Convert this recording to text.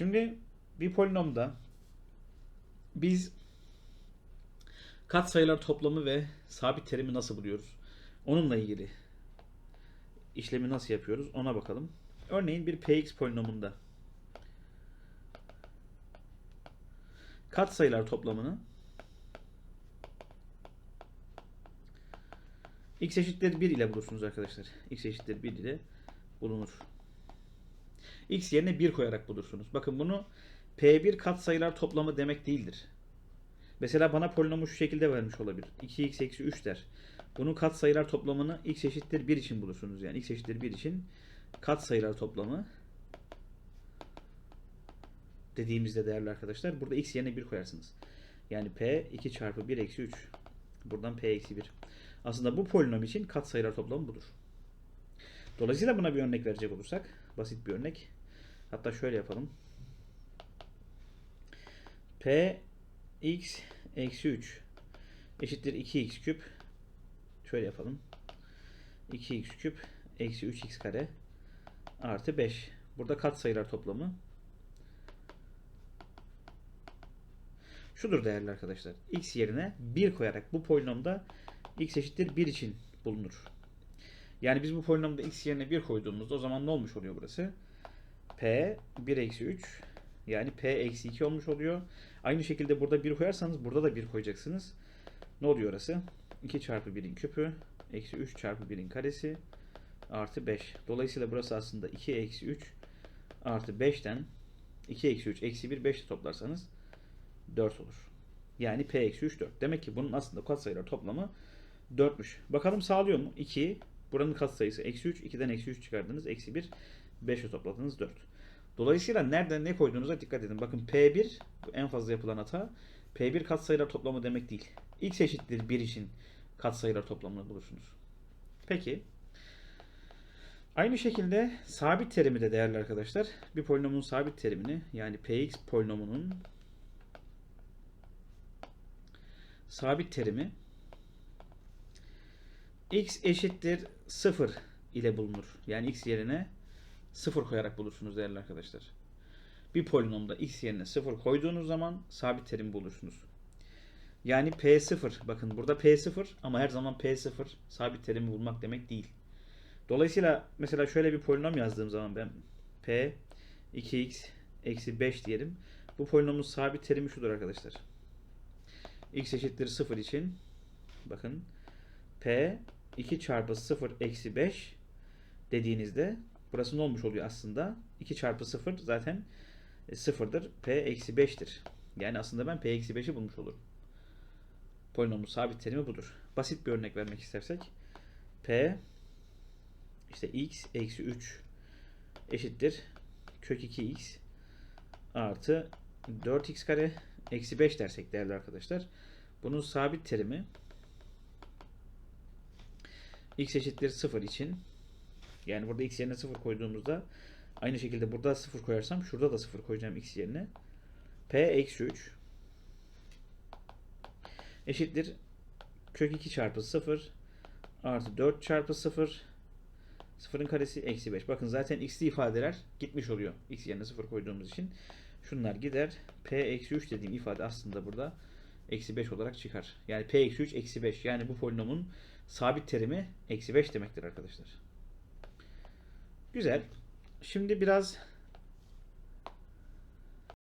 Şimdi bir polinomda biz katsayılar toplamı ve sabit terimi nasıl buluyoruz? Onunla ilgili işlemi nasıl yapıyoruz ona bakalım. Örneğin bir px polinomunda katsayılar toplamını x eşittir 1 ile bulursunuz arkadaşlar. x eşittir 1 ile bulunur. X yerine 1 koyarak bulursunuz. Bakın bunu p1 katsayılar toplamı demek değildir. Mesela bana polinomu şu şekilde vermiş olabilir. 2x eksi 3 der. Bunun katsayılar toplamını x eşittir 1 için bulursunuz. Yani x eşittir 1 için katsayılar toplamı dediğimizde değerli arkadaşlar burada x yerine 1 koyarsınız. Yani p 2 çarpı 1 eksi 3. Buradan p eksi 1. Aslında bu polinom için katsayılar toplamı budur. Dolayısıyla buna bir örnek verecek olursak basit bir örnek. Hatta şöyle yapalım. p x eksi 3 eşittir 2x küp. Şöyle yapalım. 2x küp eksi 3x kare artı 5. Burada katsayılar toplamı. Şudur değerli arkadaşlar. x yerine 1 koyarak bu polinomda x eşittir 1 için bulunur. Yani biz bu polinomda x yerine 1 koyduğumuzda o zaman ne olmuş oluyor burası? P 1 eksi 3 yani p eksi 2 olmuş oluyor. Aynı şekilde burada 1 koyarsanız burada da 1 koyacaksınız. Ne oluyor orası? 2 çarpı 1'in küpü eksi 3 çarpı 1'in karesi artı 5. Dolayısıyla burası aslında 2 eksi 3 artı 5'ten 2 eksi 3 eksi 1 5 toplarsanız 4 olur. Yani p eksi 3 4. Demek ki bunun aslında katsayılar toplamı 4'müş. Bakalım sağlıyor mu? 2 buranın katsayısı eksi 3. 2'den eksi 3 çıkardınız. Eksi 1 5'e topladınız 4. Dolayısıyla nereden ne koyduğunuza dikkat edin. Bakın P1 bu en fazla yapılan hata. P1 katsayılar toplamı demek değil. X eşittir 1 için katsayılar toplamını bulursunuz. Peki. Aynı şekilde sabit terimi de değerli arkadaşlar. Bir polinomun sabit terimini yani Px polinomunun sabit terimi x eşittir 0 ile bulunur. Yani x yerine 0 koyarak bulursunuz değerli arkadaşlar. Bir polinomda x yerine 0 koyduğunuz zaman sabit terim bulursunuz. Yani P0 bakın burada P0 ama her zaman P0 sabit terimi bulmak demek değil. Dolayısıyla mesela şöyle bir polinom yazdığım zaman ben P 2x eksi 5 diyelim. Bu polinomun sabit terimi şudur arkadaşlar. x eşittir 0 için bakın P 2 çarpı 0 eksi 5 dediğinizde burası ne olmuş oluyor aslında? 2 çarpı 0 zaten 0'dır. P eksi 5'tir. Yani aslında ben P eksi 5'i bulmuş olurum. Polinomun sabit terimi budur. Basit bir örnek vermek istersek P işte x eksi 3 eşittir kök 2x artı 4x kare eksi 5 dersek değerli arkadaşlar. Bunun sabit terimi x eşittir 0 için yani burada x yerine 0 koyduğumuzda aynı şekilde burada 0 koyarsam şurada da 0 koyacağım x yerine. P eksi 3 eşittir kök 2 çarpı 0 artı 4 çarpı 0 0'ın karesi eksi 5. Bakın zaten x'li ifadeler gitmiş oluyor. x yerine 0 koyduğumuz için. Şunlar gider. P eksi 3 dediğim ifade aslında burada eksi 5 olarak çıkar. Yani P eksi 3 eksi 5. Yani bu polinomun sabit terimi eksi 5 demektir arkadaşlar. Güzel. Şimdi biraz